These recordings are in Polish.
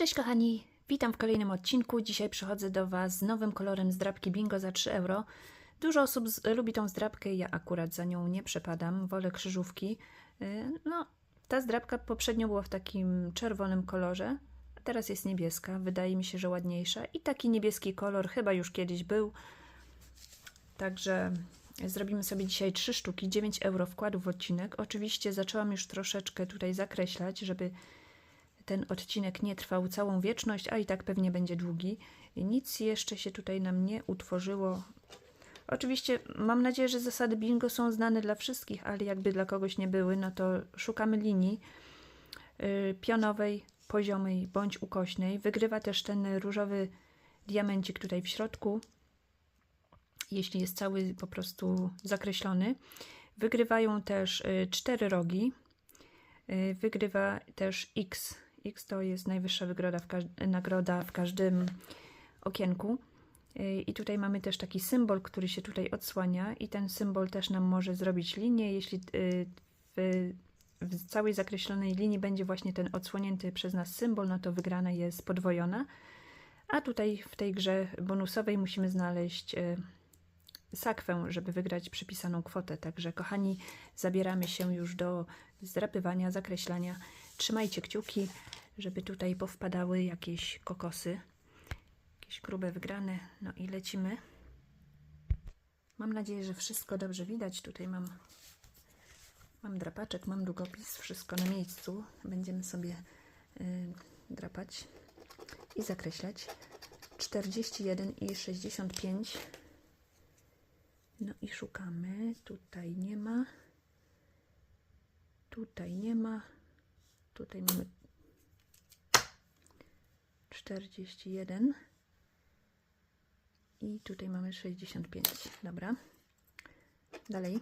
Cześć kochani, witam w kolejnym odcinku. Dzisiaj przychodzę do Was z nowym kolorem zdrabki Bingo za 3 euro. Dużo osób z, lubi tą zdrabkę, ja akurat za nią nie przepadam, wolę krzyżówki. Yy, No, ta zdrabka poprzednio była w takim czerwonym kolorze, a teraz jest niebieska, wydaje mi się, że ładniejsza. I taki niebieski kolor chyba już kiedyś był. Także zrobimy sobie dzisiaj trzy sztuki, 9 euro wkładu w odcinek. Oczywiście zaczęłam już troszeczkę tutaj zakreślać, żeby ten odcinek nie trwał całą wieczność, a i tak pewnie będzie długi. Nic jeszcze się tutaj nam nie utworzyło. Oczywiście mam nadzieję, że zasady bingo są znane dla wszystkich, ale jakby dla kogoś nie były, no to szukamy linii yy, pionowej, poziomej bądź ukośnej. Wygrywa też ten różowy diamencik tutaj w środku, jeśli jest cały po prostu zakreślony. Wygrywają też y, cztery rogi. Y, Wygrywa też X. X to jest najwyższa wygroda w nagroda w każdym okienku. Y, I tutaj mamy też taki symbol, który się tutaj odsłania, i ten symbol też nam może zrobić linię. Jeśli y, w, w całej zakreślonej linii będzie właśnie ten odsłonięty przez nas symbol, no to wygrana jest podwojona. A tutaj w tej grze bonusowej musimy znaleźć y, sakwę, żeby wygrać przypisaną kwotę. Także, kochani, zabieramy się już do zdrapywania, zakreślania. Trzymajcie kciuki, żeby tutaj powpadały jakieś kokosy, jakieś grube wygrane. No i lecimy. Mam nadzieję, że wszystko dobrze widać. Tutaj mam, mam drapaczek, mam długopis, wszystko na miejscu. Będziemy sobie y, drapać i zakreślać. 41 i 65 no i szukamy. Tutaj nie ma. Tutaj nie ma. Tutaj mamy 41. I tutaj mamy 65. Dobra. Dalej.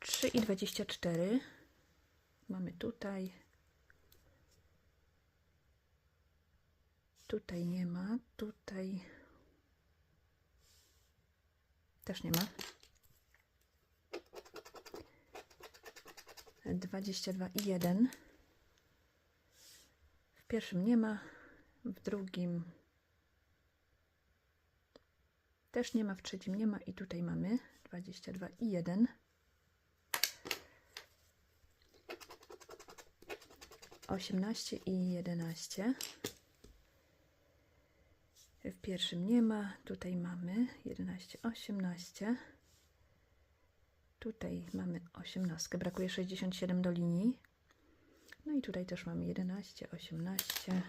3 i 24. Mamy tutaj. Tutaj nie ma. Tutaj też nie ma. 22 i 1. W pierwszym nie ma, w drugim też nie ma, w trzecim nie ma i tutaj mamy 22 i 1. Osiemnaście i jedenaście. W pierwszym nie ma, tutaj mamy 11, 18. Tutaj mamy 18, brakuje 67 do linii. No i tutaj też mamy 11, 18.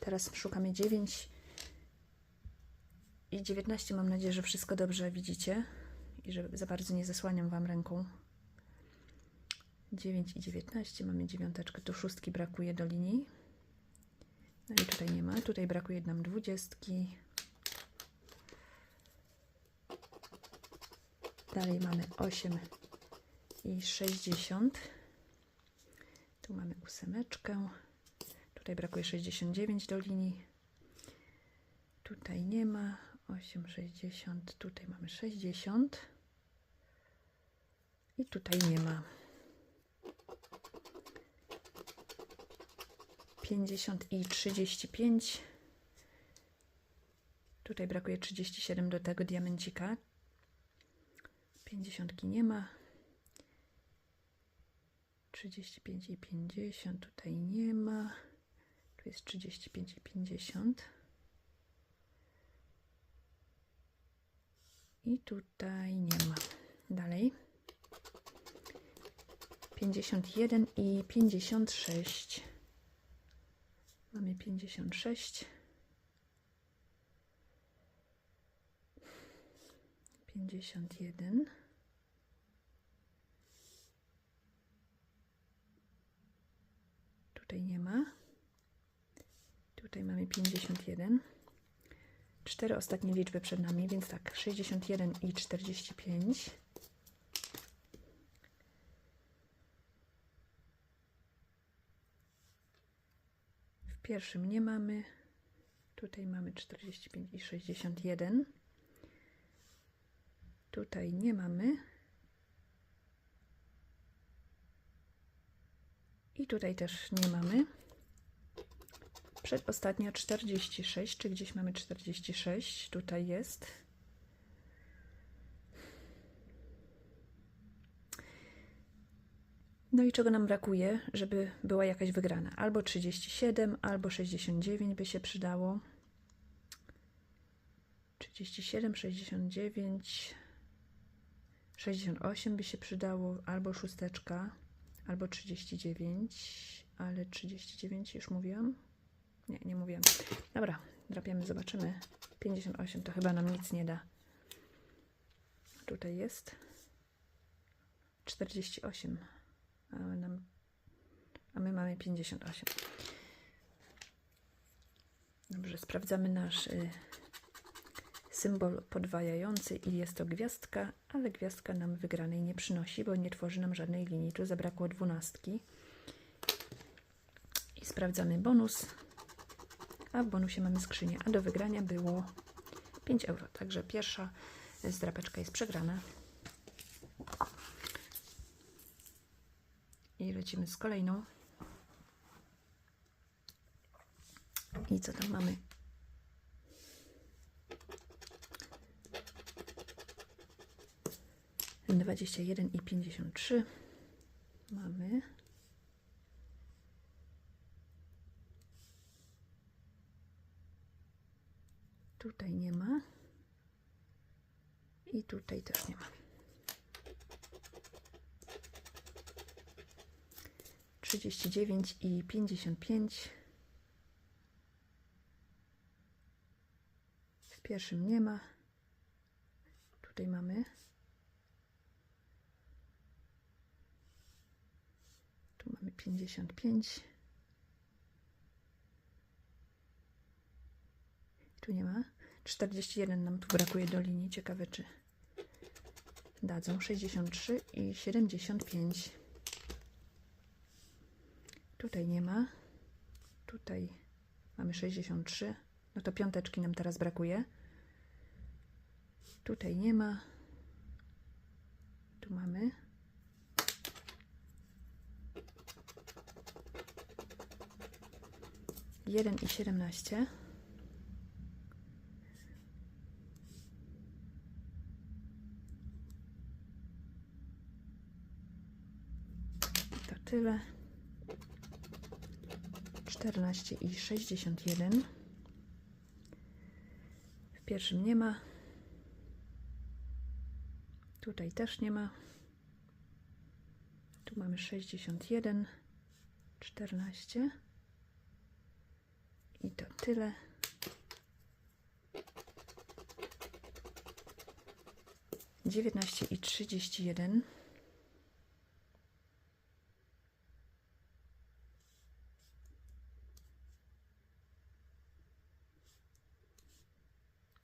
Teraz szukamy 9 i 19. Mam nadzieję, że wszystko dobrze widzicie i że za bardzo nie zasłaniam Wam ręką. 9 i 19, mamy dziewiąteczkę, tu szóstki brakuje do linii. No i tutaj nie ma. Tutaj brakuje nam dwudziestki. Dalej mamy 8 i 60. Tu mamy ósemeczkę. Tutaj brakuje 69 do linii. Tutaj nie ma. 8, 60. Tutaj mamy 60. I tutaj nie ma. 50 i 35. Tutaj brakuje 37 do tego diamencika. 50 nie ma. 35 i 50 tutaj nie ma. Tu jest 35 i 50. I tutaj nie ma. Dalej. 51 i 56. Mamy 56. 51. Tutaj nie ma. Tutaj mamy 51. Cztery ostatnie liczby przed nami, więc tak, 61 i 45. W pierwszym nie mamy. Tutaj mamy 45 i 61. Tutaj nie mamy. tutaj też nie mamy. Przedostatnia 46, czy gdzieś mamy 46? Tutaj jest. No i czego nam brakuje, żeby była jakaś wygrana? Albo 37, albo 69 by się przydało. 37, 69, 68 by się przydało, albo szósteczka, albo 39, ale 39 już mówiłam? Nie, nie mówiłam. Dobra, drapiemy, zobaczymy. 58 to chyba nam nic nie da. Tutaj jest 48, a, nam, a my mamy 58. Dobrze, sprawdzamy nasz y, symbol podwajający i jest to gwiazdka, ale gwiazdka nam wygranej nie przynosi, bo nie tworzy nam żadnej linii. Tu zabrakło dwunastki. I sprawdzamy bonus, a w bonusie mamy skrzynię, a do wygrania było 5 euro. Także pierwsza zdrapeczka jest przegrana. I lecimy z kolejną. I co tam mamy? Dwadzieścia jeden i pięćdziesiąt trzy mamy. Tutaj nie ma. I tutaj też nie ma. 39 i 55. W pierwszym nie ma. Tutaj mamy. Tu mamy 55. Tu nie ma. 41 nam tu brakuje do linii. Ciekawe, czy dadzą. 63 i 75. Tutaj nie ma. Tutaj mamy 63. No to piąteczki nam teraz brakuje. Tutaj nie ma. Tu mamy. Jeden i siedemnaście. To tyle. 14 i 61. W pierwszym nie ma. Tutaj też nie ma. Tu mamy 61, 14. I to tyle. Dziewiętnaście i trzydzieści jeden.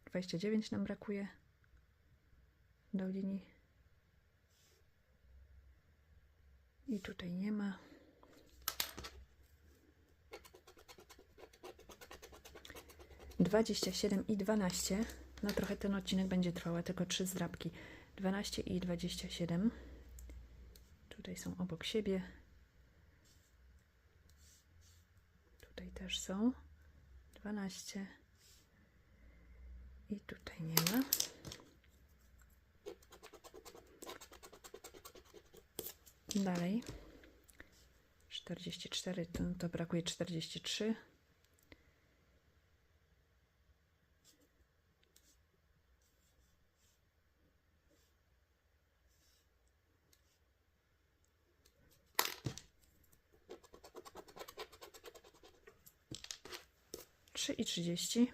Dwadzieścia dziewięć nam brakuje do linii. I tutaj nie ma. Dwadzieścia siedem i dwanaście. No trochę ten odcinek będzie trwał, tylko trzy zdrabki. 12 i 27. Tutaj są obok siebie. Tutaj też są. 12. I tutaj nie ma. Dalej. 44, to, to brakuje 43. Trzy i trzydzieści.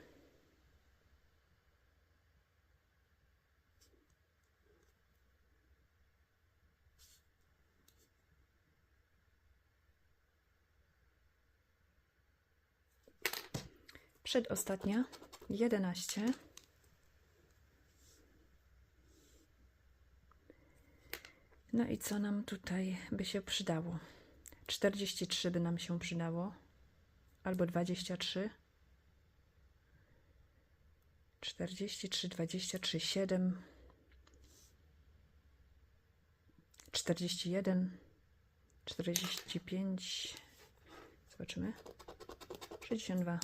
Przedostatnia, 11. No i co nam tutaj by się przydało? 43 by nam się przydało, albo 23. 43, 23, 7. 41, 45, Zobaczymy. 62.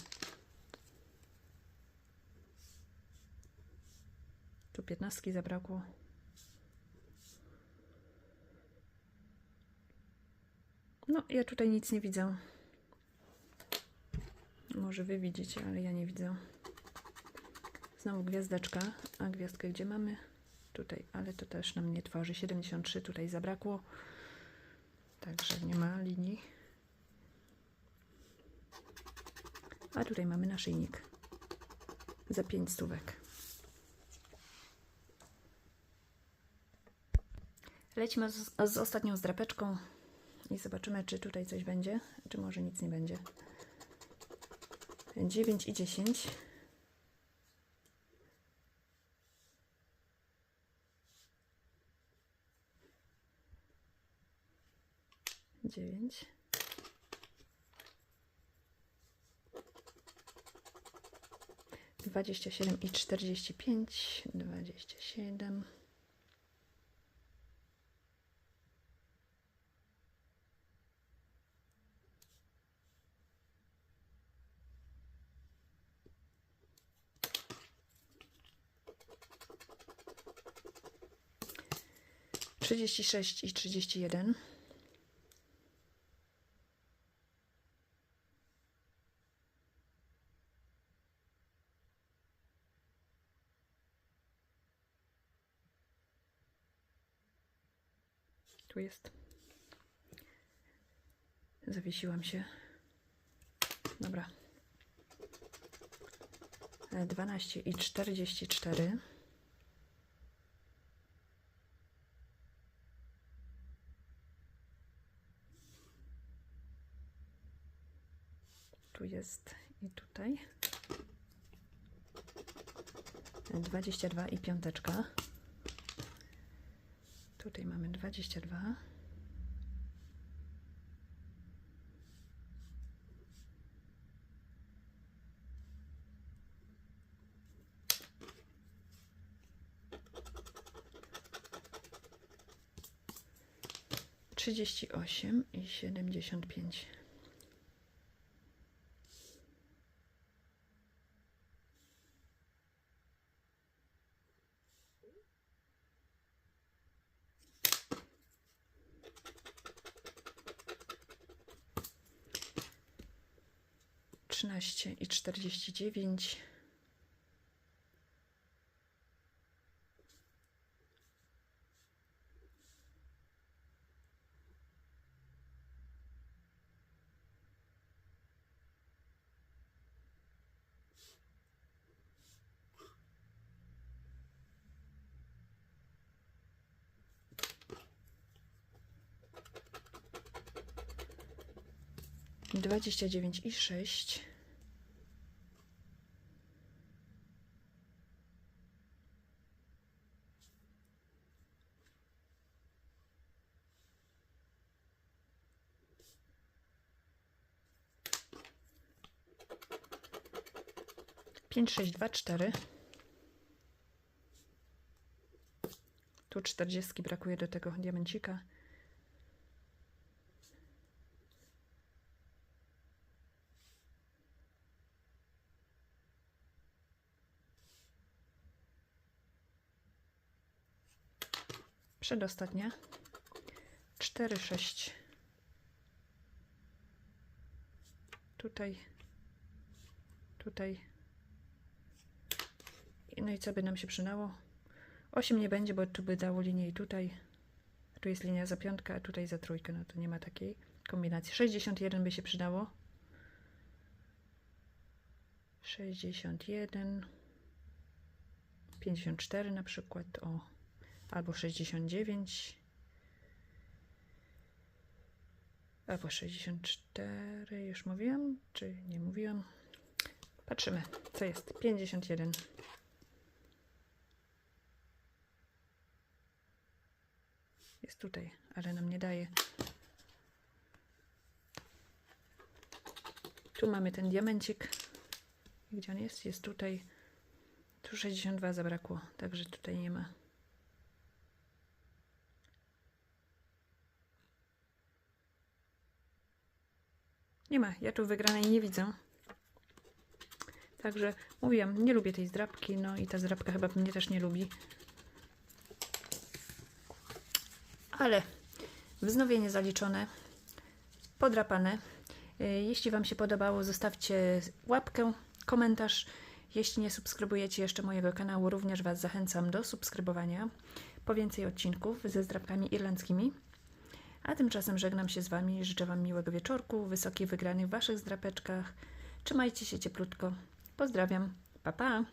Tu 15 zabrakło. No, ja tutaj nic nie widzę. Może wy widzicie, ale ja nie widzę. Znowu gwiazdeczka. A gwiazdkę gdzie mamy? Tutaj, ale to też nam nie tworzy. 73 tutaj zabrakło. Także nie ma linii. A tutaj mamy naszyjnik. Za 5 stówek. Lecimy z, z ostatnią zdrapeczką i zobaczymy, czy tutaj coś będzie, czy może nic nie będzie. 9 i 10. Dziewięć. Dwadzieścia siedem i czterdzieści pięć. Dwadzieścia siedem. Trzydzieści sześć i trzydzieści jeden. Tu jest. Zawiesiłam się. Dobra. E, 12 i 44. Tu jest i tutaj. E, 22 i piąteczka. Tutaj mamy 22. Trzydzieści osiem i siedemdziesiąt pięć. Trzynaście i czterdzieści Dwadzieścia dziewięć i sześć. Pięć, sześć, dwa, cztery. Tu czterdziestki brakuje do tego diamencika. Przedostatnia. Cztery, sześć. Tutaj. Tutaj. No i co by nam się przydało? 8 nie będzie, bo tu by dało linię i tutaj. Tu jest linia za piątkę, a tutaj za trójkę. No to nie ma takiej kombinacji. 61 by się przydało. 61. 54 na przykład. O. Albo 69. Albo 64. Już mówiłam? Czy nie mówiłam? Patrzymy, co jest. 51. Jest tutaj, ale nam nie daje. Tu mamy ten diamencik. Gdzie on jest? Jest tutaj. Tu 62 zabrakło, także tutaj nie ma. Nie ma, ja tu wygranej nie widzę. Także mówiłam, nie lubię tej zdrabki, no i ta zdrabka chyba mnie też nie lubi. Ale wznowienie zaliczone, podrapane. Y, Jeśli Wam się podobało, zostawcie łapkę, komentarz. Jeśli nie subskrybujecie jeszcze mojego kanału, również Was zachęcam do subskrybowania po więcej odcinków ze zdrabkami irlandzkimi. A tymczasem żegnam się z Wami, życzę Wam miłego wieczorku, wysokich wygranych w Waszych zdrapeczkach. Trzymajcie się cieplutko. Pozdrawiam. Pa, pa.